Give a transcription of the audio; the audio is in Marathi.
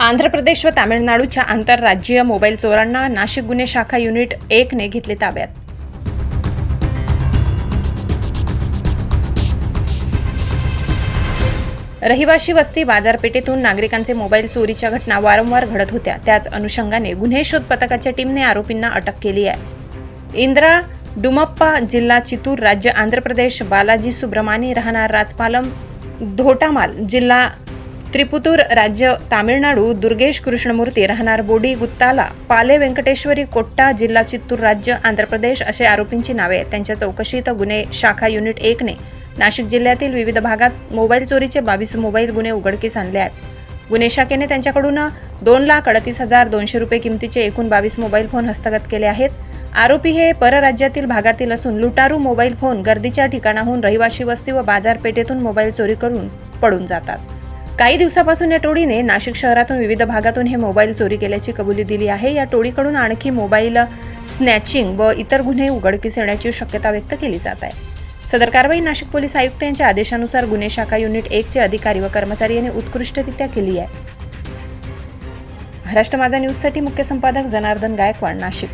आंध्र प्रदेश व तामिळनाडूच्या आंतरराज्यीय मोबाईल चोरांना नाशिक गुन्हे शाखा युनिट एकने घेतले ताब्यात. रहिवाशी वस्ती बाजारपेठेतून नागरिकांचे मोबाईल चोरीच्या घटना वारंवार घडत होत्या. त्याच अनुषंगाने गुन्हे शोध पथकाच्या टीमने आरोपींना अटक केली आहे. इंद्रा डुमप्पा जिल्हा चितूर राज्य आंध्र प्रदेश बालाजी सुब्रमानी राहणार राजपालम धोटामाल जिल्हा त्रिपुतूर राज्य तामिळनाडू दुर्गेश कृष्णमूर्ती राहणार बोडी गुत्ताला पाले व्यंकटेश्वरी कोट्टा जिल्हा चित्तूर राज्य आंध्र प्रदेश असे आरोपींची नावे आहेत. त्यांच्या चौकशीत गुन्हे शाखा युनिट एकने नाशिक जिल्ह्यातील विविध भागात मोबाईल चोरीचे बावीस मोबाईल गुन्हे उघडकीस आणले आहेत. गुन्हे शाखेने त्यांच्याकडून दोन लाख अडतीस हजार दोनशे रुपये किमतीचे एकूण बावीस मोबाईल फोन हस्तगत केले आहेत. आरोपी हे परराज्यातील भागातील असून लुटारू मोबाईल फोन गर्दीच्या ठिकाणाहून रहिवाशी वस्ती व बाजारपेठेतून मोबाईल चोरी करून पडून जातात. काही दिवसापासून या टोळीने नाशिक शहरातून विविध भागातून हे मोबाईल चोरी केल्याची कबुली दिली आहे. या टोळीकडून आणखी मोबाईल स्नॅचिंग व इतर गुन्हे उघडकीस येण्याची शक्यता व्यक्त केली जात आहे. सदर कारवाई नाशिक पोलीस आयुक्त यांच्या आदेशानुसार गुन्हे शाखा युनिट एकचे अधिकारी व कर्मचारी यांनी उत्कृष्टरित्या केली आहे. महाराष्ट्र माझा न्यूजसाठी मुख्य संपादक जनार्दन गायकवाड नाशिक.